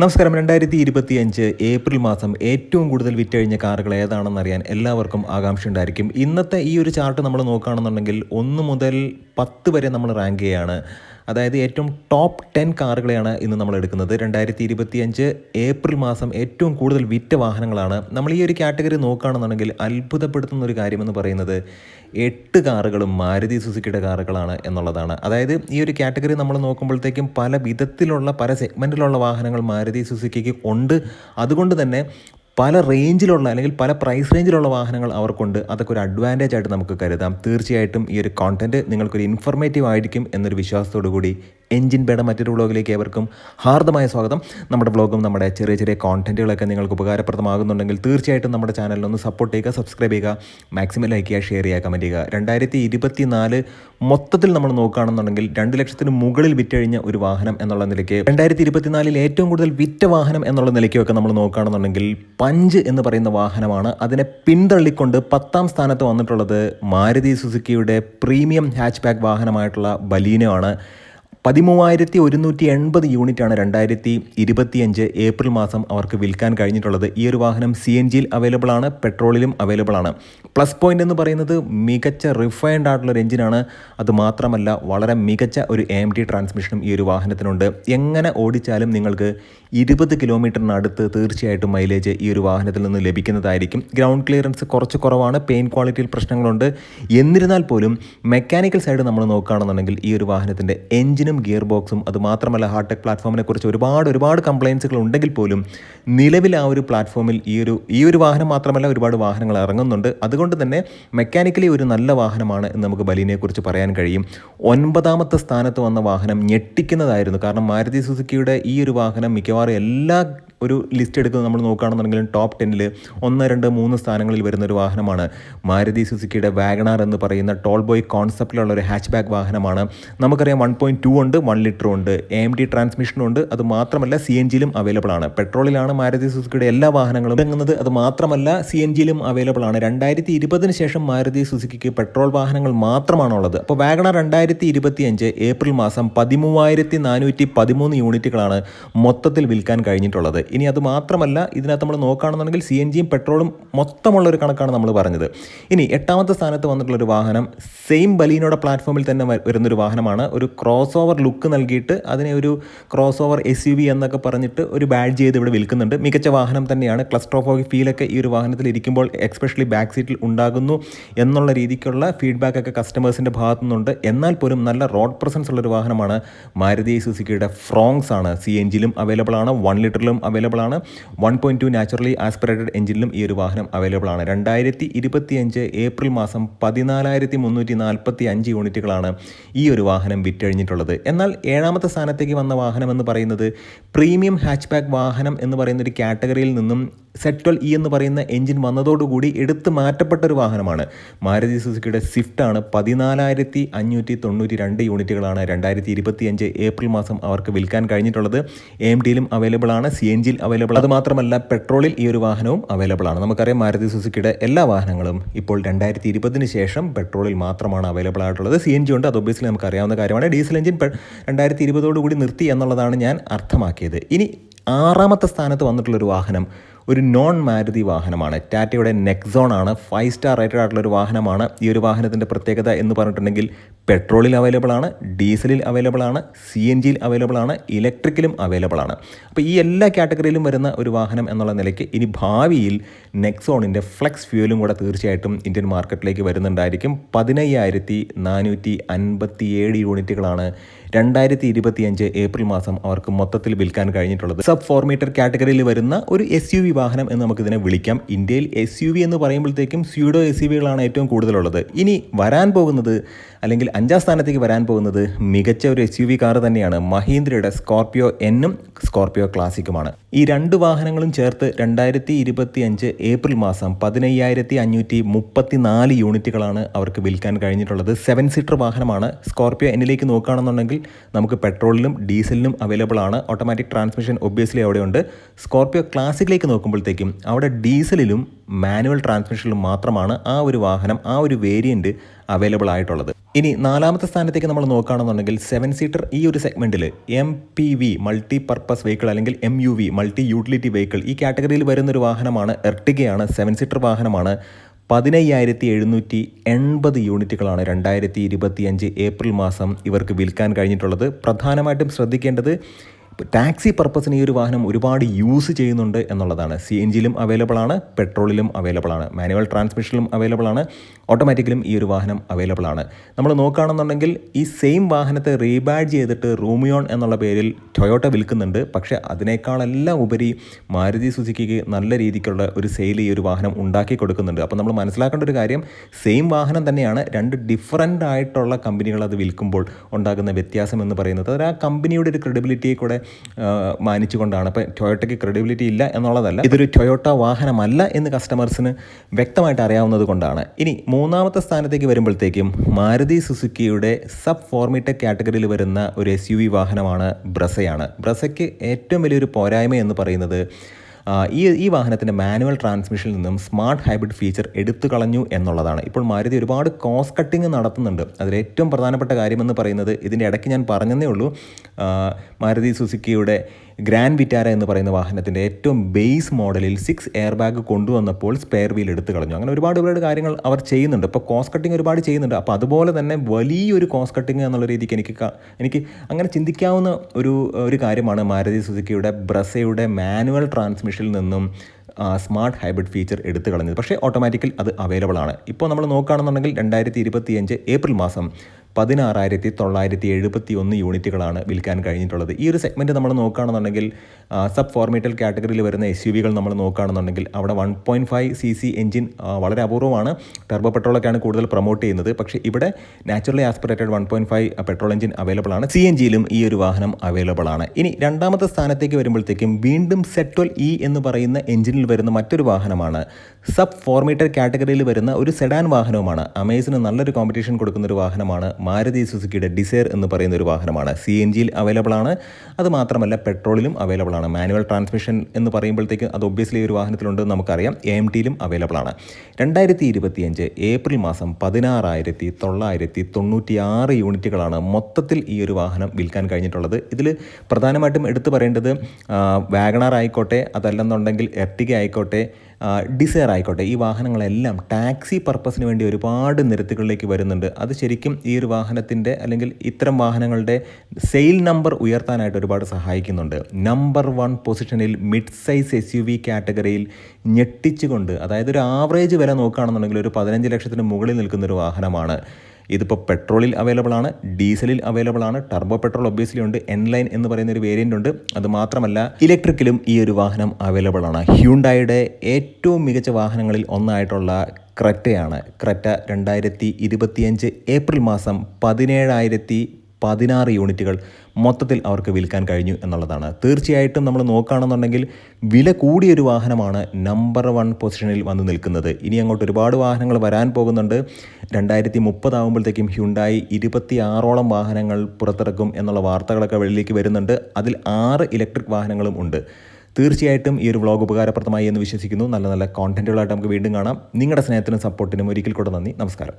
നമസ്കാരം. രണ്ടായിരത്തി ഇരുപത്തി അഞ്ച് ഏപ്രിൽ മാസം ഏറ്റവും കൂടുതൽ വിറ്റഴിഞ്ഞ കാറുകൾ ഏതാണെന്ന് അറിയാൻ എല്ലാവർക്കും ആകാംക്ഷ ഉണ്ടായിരിക്കും. ഇന്നത്തെ ഈ ഒരു ചാർട്ട് നമ്മൾ നോക്കുകയാണെന്നുണ്ടെങ്കിൽ ഒന്ന് മുതൽ പത്ത് വരെ നമ്മൾ റാങ്ക് ചെയ്യുകയാണ്. അതായത് ഏറ്റവും ടോപ്പ് ടെൻ കാറുകളെയാണ് ഇന്ന് നമ്മൾ എടുക്കുന്നത്. രണ്ടായിരത്തി ഇരുപത്തി അഞ്ച് ഏപ്രിൽ മാസം ഏറ്റവും കൂടുതൽ വിറ്റ വാഹനങ്ങളാണ്. നമ്മൾ ഈ ഒരു കാറ്റഗറി നോക്കുകയാണെന്നുണ്ടെങ്കിൽ അത്ഭുതപ്പെടുത്തുന്ന ഒരു കാര്യമെന്ന് പറയുന്നത് എട്ട് കാറുകളും മാരുതി സുസുക്കിയുടെ കാറുകളാണ് എന്നുള്ളതാണ്. അതായത് ഈ ഒരു കാറ്റഗറി നമ്മൾ നോക്കുമ്പോഴത്തേക്കും പല വിധത്തിലുള്ള പല സെഗ്മെന്റിലുള്ള വാഹനങ്ങൾ മാരുതി സുസുക്കിക്ക് ഉണ്ട്. അതുകൊണ്ട് തന്നെ പല റേഞ്ചിലുള്ള അല്ലെങ്കിൽ പല പ്രൈസ് റേഞ്ചിലുള്ള വാഹനങ്ങൾ അവർക്കുണ്ട്. അതൊക്കെ ഒരു അഡ്വാന്റേജ് ആയിട്ട് നമുക്ക് കരുതാം. തീർച്ചയായിട്ടും ഈ ഒരു കോണ്ടന്റ് നിങ്ങൾക്കൊരു ഇൻഫർമേറ്റീവ് ആയിരിക്കും എന്നൊരു വിശ്വാസത്തോടു കൂടി എഞ്ചിൻ പേട മറ്റൊരു വ്ളോഗിലേക്ക് ഏവർക്കും ഹാർദമായ സ്വാഗതം. നമ്മുടെ വ്ളോഗും നമ്മുടെ ചെറിയ ചെറിയ കോണ്ടന്റുകളൊക്കെ നിങ്ങൾക്ക് ഉപകാരപ്രദമാകുന്നുണ്ടെങ്കിൽ തീർച്ചയായിട്ടും നമ്മുടെ ചാനലിലൊന്ന് സപ്പോർട്ട് ചെയ്യുക സബ്സ്ക്രൈബ് ചെയ്യുക മാക്സിമം ലൈക്ക് ചെയ്യുക ഷെയർ ചെയ്യുക കമന്റ് ചെയ്യുക. രണ്ടായിരത്തി ഇരുപത്തി നാല് മൊത്തത്തിൽ നമ്മൾ നോക്കുകയാണെന്നുണ്ടെങ്കിൽ രണ്ട് ലക്ഷത്തിന് മുകളിൽ വിറ്റഴിഞ്ഞ ഒരു വാഹനം എന്നുള്ള നിലയ്ക്ക് രണ്ടായിരത്തി ഇരുപത്തിനാലിൽ ഏറ്റവും കൂടുതൽ വിറ്റ വാഹനം എന്നുള്ള നിലയ്ക്കൊക്കെ നമ്മൾ നോക്കുകയാണെന്നുണ്ടെങ്കിൽ പഞ്ച് എന്ന് പറയുന്ന വാഹനമാണ് അതിനെ പിന്തള്ളിക്കൊണ്ട് പത്താം സ്ഥാനത്ത് വന്നിട്ടുള്ളത് മാരുതി സുസുക്കിയുടെ പ്രീമിയം ഹാച്ച് ബാക്ക് വാഹനമായിട്ടുള്ള ബലീനോ ആണ് പതിമൂവായിരത്തി ഒരുന്നൂറ്റി എൺപത് യൂണിറ്റാണ് രണ്ടായിരത്തി ഇരുപത്തിയഞ്ച് ഏപ്രിൽ മാസം അവർക്ക് വിൽക്കാൻ കഴിഞ്ഞിട്ടുള്ളത്. ഈ ഒരു വാഹനം സി എൻ ജിയിൽ അവൈലബിൾ ആണ് പെട്രോളിലും അവൈലബിൾ ആണ്. പ്ലസ് പോയിന്റ് എന്ന് പറയുന്നത് മികച്ച റിഫൈൻഡ് ആയിട്ടുള്ള ഒരു എഞ്ചിനാണ്. അത് മാത്രമല്ല വളരെ മികച്ച ഒരു എം ടി ട്രാൻസ്മിഷനും ഈ ഒരു വാഹനത്തിനുണ്ട്. എങ്ങനെ ഓടിച്ചാലും നിങ്ങൾക്ക് ഇരുപത് കിലോമീറ്ററിനടുത്ത് തീർച്ചയായിട്ടും മൈലേജ് ഈ ഒരു വാഹനത്തിൽ നിന്ന് ലഭിക്കുന്നതായിരിക്കും. ഗ്രൗണ്ട് ക്ലിയറൻസ് കുറച്ച് കുറവാണ് പെയിൻ ക്വാളിറ്റിയിൽ പ്രശ്നങ്ങളുണ്ട്. എന്നിരുന്നാൽ പോലും മെക്കാനിക്കൽ സൈഡ് നമ്മൾ നോക്കുകയാണെന്നുണ്ടെങ്കിൽ ഈ ഒരു വാഹനത്തിന്റെ എഞ്ചിനും ഗിയർ ബോക്സും അതുമാത്രമല്ല ഹാർട്ടെക് പ്ലാറ്റ്ഫോമിനെ കുറിച്ച് ഒരുപാട് ഒരുപാട് കംപ്ലയിൻസുകൾ ഉണ്ടെങ്കിൽ പോലും നിലവിൽ ആ ഒരു പ്ലാറ്റ്ഫോമിൽ ഈ ഒരു ഈ ഒരു വാഹനം മാത്രമല്ല ഒരുപാട് വാഹനങ്ങൾ ഇറങ്ങുന്നുണ്ട്. അതുകൊണ്ട് തന്നെ മെക്കാനിക്കലി ഒരു നല്ല വാഹനമാണ് എന്ന് നമുക്ക് ബലീനെക്കുറിച്ച് പറയാൻ കഴിയും. ഒൻപതാമത്തെ സ്ഥാനത്ത് വന്ന വാഹനം ഞെട്ടിക്കുന്നതായിരുന്നു. കാരണം മാരുതി സുസുക്കിയുടെ ഈ ഒരു വാഹനം മിക്കവാറും എല്ലാ ഒരു ലിസ്റ്റ് എടുക്കുന്നത് നമ്മൾ നോക്കുകയാണെന്നുണ്ടെങ്കിലും ടോപ്പ് ടെന്നിൽ ഒന്ന് രണ്ട് മൂന്ന് സ്ഥാനങ്ങളിൽ വരുന്ന ഒരു വാഹനമാണ്. മാരുതി സുസുക്കിയുടെ വാഗണാർ എന്ന് പറയുന്ന ടോൾ ബോയ് കോൺസെപ്റ്റിലുള്ള ഒരു ഹാച്ച് ബാക്ക് വാഹനമാണ്. നമുക്കറിയാം വൺ പോയിന്റ് ടു ഉണ്ട് വൺ ലിറ്റർ ഉണ്ട് എ എം ഡി ട്രാൻസ്മിഷനും ഉണ്ട്. അത് മാത്രമല്ല സി എൻ ജിയിലും അവൈലബിൾ ആണ്. പെട്രോളിലാണ് മാരുതി സുസുക്കിയുടെ എല്ലാ വാഹനങ്ങളും ഇറങ്ങുന്നത്. അത് മാത്രമല്ല സി എൻ ജിയിലും അവൈലബിൾ ആണ്. രണ്ടായിരത്തി ഇരുപതിന് ശേഷം മാരുതി സുസുക്കിക്ക് പെട്രോൾ വാഹനങ്ങൾ മാത്രമാണുള്ളത്. അപ്പോൾ വാഗണർ രണ്ടായിരത്തി ഇരുപത്തി അഞ്ച് ഏപ്രിൽ മാസം പതിമൂവായിരത്തി നാനൂറ്റി പതിമൂന്ന് യൂണിറ്റുകളാണ് മൊത്തത്തിൽ വിൽക്കാൻ കഴിഞ്ഞിട്ടുള്ളത്. ഇനി അത് മാത്രമല്ല ഇതിനകത്ത് നമ്മൾ നോക്കുകയാണെന്നുണ്ടെങ്കിൽ സി എൻ ജിയും പെട്രോളും മൊത്തമുള്ള ഒരു കണക്കാണ് നമ്മൾ പറഞ്ഞത്. ഇനി എട്ടാമത്തെ സ്ഥാനത്ത് വന്നിട്ടുള്ള ഒരു വാഹനം സെയിം ബലീനോടെ പ്ലാറ്റ്ഫോമിൽ തന്നെ വരുന്നൊരു വാഹനമാണ്. ഒരു ക്രോസ് ഓവർ ലുക്ക് നൽകിയിട്ട് അതിനെ ഒരു crossover S U V എന്നൊക്കെ പറഞ്ഞിട്ട് ഒരു ബാഡ് ചെയ്ത് ഇവിടെ വിൽക്കുന്നുണ്ട്. മികച്ച വാഹനം തന്നെയാണ്. ക്ലസ്ട്രോഫോഗി ഫീലൊക്കെ ഈ ഒരു വാഹനത്തിൽ ഇരിക്കുമ്പോൾ എക്സ്പെഷ്യലി ബാക്ക് സീറ്റിൽ ഉണ്ടാകുന്നു എന്നുള്ള രീതിക്കുള്ള ഫീഡ്ബാക്ക് ഒക്കെ കസ്റ്റമേഴ്സിന്റെ ഭാഗത്തു നിന്നുണ്ട് എന്നാൽ പോലും നല്ല റോഡ് പ്രസൻസ് ഉള്ളൊരു വാഹനമാണ് മാരുതി സുസുക്കിയുടെ ഫ്രോങ്സ് ആണ്. സി എഞ്ചിലും അവൈലബിൾ ആണ്. വൺ ലിറ്ററിലും അവൈലബിൾ ആണ്. One point two naturally aspirated എഞ്ചിനിലും ഈ ഒരു വാഹനം അവൈലബിൾ ആണ്. രണ്ടായിരത്തി ഇരുപത്തിയഞ്ച് ഏപ്രിൽ മാസം പതിനാലായിരത്തി മുന്നൂറ്റി നാൽപ്പത്തി അഞ്ച് യൂണിറ്റുകളാണ് ഈ ഒരു വാഹനം വിറ്റഴിഞ്ഞിട്ടുള്ളത്. എന്നാൽ ഏഴാമത്തെ സ്ഥാനത്തേക്ക് വന്ന വാഹനം എന്ന് പറയുന്നത് പ്രീമിയം ഹാച്ച് ബാക്ക് വാഹനം എന്ന് പറയുന്ന ഒരു കാറ്റഗറിയിൽ നിന്നും സെറ്റ്വൽ ഇ എന്ന് പറയുന്ന എഞ്ചിൻ വന്നതോടുകൂടി എടുത്തു മാറ്റപ്പെട്ട ഒരു വാഹനമാണ്. മാരുതി സുസുക്കിയുടെ സ്വിഫ്റ്റ് ആണ്. പതിനാലായിരത്തി അഞ്ഞൂറ്റി തൊണ്ണൂറ്റി രണ്ട് യൂണിറ്റുകളാണ് രണ്ടായിരത്തി ഇരുപത്തിയഞ്ച് ഏപ്രിൽ മാസം അവർക്ക് വിൽക്കാൻ കഴിഞ്ഞിട്ടുള്ളത്. എം ഡിയിലും അവൈലബിൾ ആണ്. സി എൻ ജിയിൽ അവൈലബിൾ അത് മാത്രമല്ല പെട്രോളിൽ ഈ ഒരു വാഹനവും അവൈലബിൾ ആണ്. നമുക്കറിയാം മാരുതി സുസുക്കിയുടെ എല്ലാ വാഹനങ്ങളും ഇപ്പോൾ രണ്ടായിരത്തി ഇരുപതിന് ശേഷം പെട്രോളിൽ മാത്രമാണ് അവൈലബിൾ ആയിട്ടുള്ളത്. സി എൻ ജി ഉണ്ട് അത് ഒബ്വിയസ്ലി നമുക്ക് അറിയാവുന്ന കാര്യമാണ്. ഡീസൽ എഞ്ചിൻ രണ്ടായിരത്തി ഇരുപതോടുകൂടി നിർത്തി എന്നുള്ളതാണ് ഞാൻ അർത്ഥമാക്കിയത്. ഇനി ആറാമത്തെ സ്ഥാനത്ത് വന്നിട്ടുള്ളൊരു വാഹനം ഒരു നോൺ മാരുതി വാഹനമാണ്. ടാറ്റയുടെ നെക്സോൺ ആണ്. ഫൈവ് സ്റ്റാർ റേറ്റഡ് ആയിട്ടുള്ള ഒരു വാഹനമാണ്. ഈ ഒരു വാഹനത്തിന്റെ പ്രത്യേകത എന്ന് പറഞ്ഞിട്ടുണ്ടെങ്കിൽ പെട്രോളിൽ അവൈലബിൾ ആണ് ഡീസലിൽ അവൈലബിൾ ആണ് സി എൻ ജിയിൽ അവൈലബിൾ ആണ് ഇലക്ട്രിക്കലും അവൈലബിൾ ആണ്. അപ്പോൾ ഈ എല്ലാ കാറ്റഗറിയിലും വരുന്ന ഒരു വാഹനം എന്നുള്ള നിലയ്ക്ക് ഇനി ഭാവിയിൽ നെക്സോണിന്റെ ഫ്ലെക്സ് ഫ്യൂലും കൂടെ തീർച്ചയായിട്ടും ഇന്ത്യൻ മാർക്കറ്റിലേക്ക് വരുന്നുണ്ടായിരിക്കും. പതിനയ്യായിരത്തി നാനൂറ്റി അൻപത്തി ഏഴ് യൂണിറ്റുകളാണ് രണ്ടായിരത്തി ഇരുപത്തിയഞ്ച് ഏപ്രിൽ മാസം അവർക്ക് മൊത്തത്തിൽ വിൽക്കാൻ കഴിഞ്ഞിട്ടുള്ളത്. സബ് ഫോർ മീറ്റർ കാറ്റഗറിയിൽ വരുന്ന ഒരു എസ് യു വി വാഹനം എന്ന് നമുക്കിതിനെ വിളിക്കാം. ഇന്ത്യയിൽ എസ് യു വി എന്ന് പറയുമ്പോഴത്തേക്കും സ്യൂഡോ എസ് യു വികളാണ് ഏറ്റവും കൂടുതലുള്ളത്. ഇനി വരാൻ പോകുന്നത് അല്ലെങ്കിൽ അഞ്ചാം സ്ഥാനത്തേക്ക് വരാൻ പോകുന്നത് മികച്ച ഒരു എസ് യു വി കാർ തന്നെയാണ്. മഹീന്ദ്രയുടെ സ്കോർപിയോ എന്നും സ്കോർപിയോ ക്ലാസിക്കുമാണ് ഈ രണ്ട് വാഹനങ്ങളും ചേർത്ത് രണ്ടായിരത്തി ഇരുപത്തി അഞ്ച് ഏപ്രിൽ മാസം പതിനയ്യായിരത്തി അഞ്ഞൂറ്റി മുപ്പത്തി നാല് യൂണിറ്റുകളാണ് അവർക്ക് വിൽക്കാൻ കഴിഞ്ഞിട്ടുള്ളത്. സെവൻ സീറ്റർ വാഹനമാണ്. സ്കോർപിയോ എന്നിലേക്ക് നോക്കുകയാണെന്നുണ്ടെങ്കിൽ നമുക്ക് പെട്രോളിലും ഡീസലിനും അവൈലബിൾ ആണ്. ഓട്ടോമാറ്റിക് ട്രാൻസ്മിഷൻ ഒബ്വിയസ്ലി അവിടെയുണ്ട് സ്കോർപിയോ ക്ലാസിക്കിലേക്ക് നോക്കുമ്പോഴത്തേക്കും അവിടെ ഡീസലിലും മാനുവൽ ട്രാൻസ്മിഷനിലും മാത്രമാണ് ആ ഒരു വാഹനം ആ ഒരു വേരിയന്റ് അവൈലബിൾ ആയിട്ടുള്ളത്. ഇനി നാലാമത്തെ സ്ഥാനത്തേക്ക് നമ്മൾ നോക്കുകയാണെന്നുണ്ടെങ്കിൽ സെവൻ സീറ്റർ ഈ ഒരു സെഗ്മെന്റിൽ M P V multi purpose vehicle അല്ലെങ്കിൽ M U V multi utility vehicle ഈ കാറ്റഗറിയിൽ വരുന്നൊരു വാഹനമാണ് എർട്ടിഗയാണ്. സെവൻ സീറ്റർ വാഹനമാണ്. പതിനയ്യായിരത്തി എഴുന്നൂറ്റി എൺപത് യൂണിറ്റുകളാണ് രണ്ടായിരത്തി ഇരുപത്തിയഞ്ച് ഏപ്രിൽ മാസം ഇവർക്ക് വിൽക്കാൻ കഴിഞ്ഞിട്ടുള്ളത്. പ്രധാനമായിട്ടും ശ്രദ്ധിക്കേണ്ടത് ടാക്സി പർപ്പസിന് ഈ ഒരു വാഹനം ഒരുപാട് യൂസ് ചെയ്യുന്നുണ്ട് എന്നുള്ളതാണ്. സി എൻ ജിയിലും അവൈലബിൾ ആണ് പെട്രോളിലും അവൈലബിൾ ആണ് മാനുവൽ ട്രാൻസ്മിഷനിലും അവൈലബിൾ ആണ് ഓട്ടോമാറ്റിക്കലും ഈ ഒരു വാഹനം അവൈലബിൾ ആണ്. നമ്മൾ നോക്കുകയാണെന്നുണ്ടെങ്കിൽ ഈ സെയിം വാഹനത്തെ റീബാഡ് ചെയ്തിട്ട് റൂമിയോൺ എന്നുള്ള പേരിൽ ടൊയോട്ട വിൽക്കുന്നുണ്ട്. പക്ഷേ അതിനേക്കാളെല്ലാം ഉപരി മാരുതി സുസുക്കിക്ക് നല്ല രീതിക്കുള്ള ഒരു സെയിൽ ഈ ഒരു വാഹനം ഉണ്ടാക്കി കൊടുക്കുന്നുണ്ട്. അപ്പോൾ നമ്മൾ മനസ്സിലാക്കേണ്ട ഒരു കാര്യം സെയിം വാഹനം തന്നെയാണ് രണ്ട് ഡിഫറന്റ് ആയിട്ടുള്ള കമ്പനികൾ അത് വിൽക്കുമ്പോൾ ഉണ്ടാകുന്ന വ്യത്യാസം എന്ന് പറയുന്നത്. അത് ആ കമ്പനിയുടെ ഒരു ക്രെഡിബിലിറ്റിയെ കൂടെ മാനിച്ചുകൊണ്ടാണ്. അപ്പോൾ ടൊയോട്ടയ്ക്ക് ക്രെഡിബിലിറ്റി ഇല്ല എന്നുള്ളതല്ല ഇതൊരു ടൊയോട്ട വാഹനമല്ല എന്ന് കസ്റ്റമേഴ്സിന് വ്യക്തമായിട്ട് അറിയാവുന്നത് കൊണ്ടാണ്. ഇനി മൂന്നാമത്തെ സ്ഥാനത്തേക്ക് വരുമ്പോഴത്തേക്കും മാരുതി സുസുക്കിയുടെ സബ് ഫോർമിറ്റ കാറ്റഗറിയിൽ വരുന്ന ഒരു എസ് യു വി വാഹനമാണ് ബ്രസയാണ്. ബ്രസയ്ക്ക് ഏറ്റവും വലിയൊരു പോരായ്മ എന്ന് പറയുന്നത് ഈ ഈ വാഹനത്തിന്റെ മാനുവൽ ട്രാൻസ്മിഷനിൽ നിന്നും സ്മാർട്ട് ഹൈബ്രിഡ് ഫീച്ചർ എടുത്തു കളഞ്ഞു എന്നുള്ളതാണ്. ഇപ്പോൾ മാരുതി ഒരുപാട് കോസ്റ്റ് കട്ടിങ് നടത്തുന്നുണ്ട്. അതിൽ ഏറ്റവും പ്രധാനപ്പെട്ട കാര്യമെന്ന് പറയുന്നത് ഇതിന്റെ ഇടയ്ക്ക് ഞാൻ പറഞ്ഞതേ ഉള്ളൂ. മാരുതി സുസുക്കിയുടെ ഗ്രാൻഡ് വിറ്റാര എന്ന് പറയുന്ന വാഹനത്തിന്റെ ഏറ്റവും ബേസ് മോഡലിൽ സിക്സ് എയർ ബാഗ് കൊണ്ടുവന്നപ്പോൾ സ്പെയർ വീൽ എടുത്തു കളഞ്ഞു. അങ്ങനെ ഒരുപാട് ഒരുപാട് കാര്യങ്ങൾ അവർ ചെയ്യുന്നുണ്ട്. ഇപ്പോൾ കോസ്റ്റ് കട്ടിങ് ഒരുപാട് ചെയ്യുന്നുണ്ട്. അപ്പോൾ അതുപോലെ തന്നെ വലിയൊരു കോസ്റ്റ് കട്ടിങ് എന്നുള്ള രീതിക്ക് എനിക്ക് എനിക്ക് അങ്ങനെ ചിന്തിക്കാവുന്ന ഒരു ഒരു കാര്യമാണ് മാരുതി സുസുക്കിയുടെ ബ്രസയുടെ മാനുവൽ ട്രാൻസ്മിഷനിൽ നിന്നും സ്മാർട്ട് ഹൈബ്രിഡ് ഫീച്ചർ എടുത്തു കളഞ്ഞത്. പക്ഷേ ഓട്ടോമാറ്റിക്കൽ അത് അവൈലബിൾ ആണ്. ഇപ്പോൾ നമ്മൾ നോക്കുകയാണെന്നുണ്ടെങ്കിൽ രണ്ടായിരത്തി ഇരുപത്തിയഞ്ച് ഏപ്രിൽ മാസം പതിനാറായിരത്തി തൊള്ളായിരത്തി എഴുപത്തി ഒന്ന് യൂണിറ്റുകളാണ് വിൽക്കാൻ കഴിഞ്ഞിട്ടുള്ളത്. ഈ ഒരു സെഗ്മെന്റ് നമ്മൾ നോക്കുകയാണെന്നുണ്ടെങ്കിൽ സബ് ഫോർമേറ്റൽ കാറ്റഗറിയിൽ വരുന്ന എസ് യു വികൾ നമ്മൾ നോക്കുകയാണെന്നുണ്ടെങ്കിൽ അവിടെ one point five C C engine വളരെ അപൂർവമാണ്. ടർബോ പെട്രോളൊക്കെയാണ് കൂടുതൽ പ്രൊമോട്ട് ചെയ്യുന്നത്. പക്ഷേ ഇവിടെ naturally aspirated one point five petrol engine available ആണ്. സി എൻ ജിയിലും ഈ ഒരു വാഹനം അവൈലബിൾ ആണ്. ഇനി രണ്ടാമത്തെ സ്ഥാനത്തേക്ക് വരുമ്പോഴത്തേക്കും വീണ്ടും സെറ്റോൽ ഇ എന്ന് പറയുന്ന എഞ്ചിനിൽ വരുന്ന മറ്റൊരു വാഹനമാണ്. സബ് ഫോർമേറ്റർ കാറ്റഗറിയിൽ വരുന്ന ഒരു സെഡാൻ വാഹനവുമാണ്. അമേസിന് നല്ലൊരു കോമ്പറ്റീഷൻ കൊടുക്കുന്ന ഒരു വാഹനമാണ് മാരുതി സുസുക്കിയുടെ ഡിസയർ എന്ന് പറയുന്ന ഒരു വാഹനമാണ് സി എൻ ജിയിൽ അവൈലബിൾ ആണ്. അത് മാത്രമല്ല പെട്രോളിലും അവൈലബിൾ ആണ്. മാനുവൽ ട്രാൻസ്മിഷൻ എന്ന് പറയുമ്പോഴത്തേക്ക് അത് ഒബ്വിയസ്ലി ഒരു വാഹനത്തിലുണ്ട് എന്ന് നമുക്കറിയാം. എ എം ടിയിലും അവൈലബിൾ ആണ്. രണ്ടായിരത്തി ഇരുപത്തിയഞ്ച് ഏപ്രിൽ മാസം പതിനാറായിരത്തി തൊള്ളായിരത്തി തൊണ്ണൂറ്റി ആറ് യൂണിറ്റുകളാണ് മൊത്തത്തിൽ ഈ ഒരു വാഹനം വിൽക്കാൻ കഴിഞ്ഞിട്ടുള്ളത്. ഇതിൽ പ്രധാനമായിട്ടും എടുത്തു പറയേണ്ടത് വാഗണാർ ആയിക്കോട്ടെ അതല്ലെന്നുണ്ടെങ്കിൽ എർട്ടിക ആയിക്കോട്ടെ ഡിസയർ ആയിക്കോട്ടെ. ഈ വാഹനങ്ങളെല്ലാം ടാക്സി പർപ്പസിന് വേണ്ടി ഒരുപാട് നിരത്തുകളിലേക്ക് വരുന്നുണ്ട്. അത് ശരിക്കും ഈ ഒരു വാഹനത്തിന്റെ അല്ലെങ്കിൽ ഇത്തരം വാഹനങ്ങളുടെ സെയിൽ നമ്പർ ഉയർത്താനായിട്ട് ഒരുപാട് സഹായിക്കുന്നുണ്ട്. നമ്പർ വൺ പൊസിഷനിൽ mid size S U V കാറ്റഗറിയിൽ ഞെട്ടിച്ചുകൊണ്ട് അതായത് ഒരു ആവറേജ് വില നോക്കുകയാണെന്നുണ്ടെങ്കിൽ ഒരു പതിനഞ്ച് ലക്ഷത്തിന് മുകളിൽ നിൽക്കുന്ന ഒരു വാഹനമാണ്. ഇതിപ്പോൾ പെട്രോളിൽ അവൈലബിൾ ആണ് ഡീസലിൽ അവൈലബിൾ ആണ് ടർബോ പെട്രോൾ ഒബ്വിയസ്ലി ഉണ്ട് എൻ ലൈൻ എന്ന് പറയുന്ന ഒരു വേരിയന്റ് ഉണ്ട്. അത് മാത്രമല്ല ഇലക്ട്രിക്കലും ഈ ഒരു വാഹനം അവൈലബിൾ ആണ്. ഹ്യൂണ്ടായുടെ ഏറ്റവും മികച്ച വാഹനങ്ങളിൽ ഒന്നായിട്ടുള്ള ക്രെറ്റയാണ്. ക്രെറ്റ രണ്ടായിരത്തി ഇരുപത്തിയഞ്ച് ഏപ്രിൽ മാസം പതിനേഴായിരത്തി പതിനാറ് യൂണിറ്റുകൾ മൊത്തത്തിൽ അവർക്ക് വിൽക്കാൻ കഴിഞ്ഞു എന്നുള്ളതാണ്. തീർച്ചയായിട്ടും നമ്മൾ നോക്കുകയാണെന്നുണ്ടെങ്കിൽ വില കൂടിയൊരു വാഹനമാണ് നമ്പർ വൺ പൊസിഷനിൽ വന്ന് നിൽക്കുന്നത്. ഇനി അങ്ങോട്ട് ഒരുപാട് വാഹനങ്ങൾ വരാൻ പോകുന്നുണ്ട്. രണ്ടായിരത്തി മുപ്പതാകുമ്പോഴത്തേക്കും ഹ്യുണ്ടായി ഇരുപത്തി ആറോളം വാഹനങ്ങൾ പുറത്തിറക്കും എന്നുള്ള വാർത്തകളൊക്കെ വെളിയിലേക്ക് വരുന്നുണ്ട്. അതിൽ ആറ് ഇലക്ട്രിക് വാഹനങ്ങളും ഉണ്ട്. തീർച്ചയായിട്ടും ഈ ഒരു വ്ളോഗ് ഉപകാരപ്രദമായി എന്ന് വിശ്വസിക്കുന്നു. നല്ല നല്ല കോണ്ടന്റുകളായിട്ട് നമുക്ക് വീണ്ടും കാണാം. നിങ്ങളുടെ സ്നേഹത്തിനും സപ്പോർട്ടിനും ഒരിക്കൽ കൂടെ നന്ദി. നമസ്കാരം.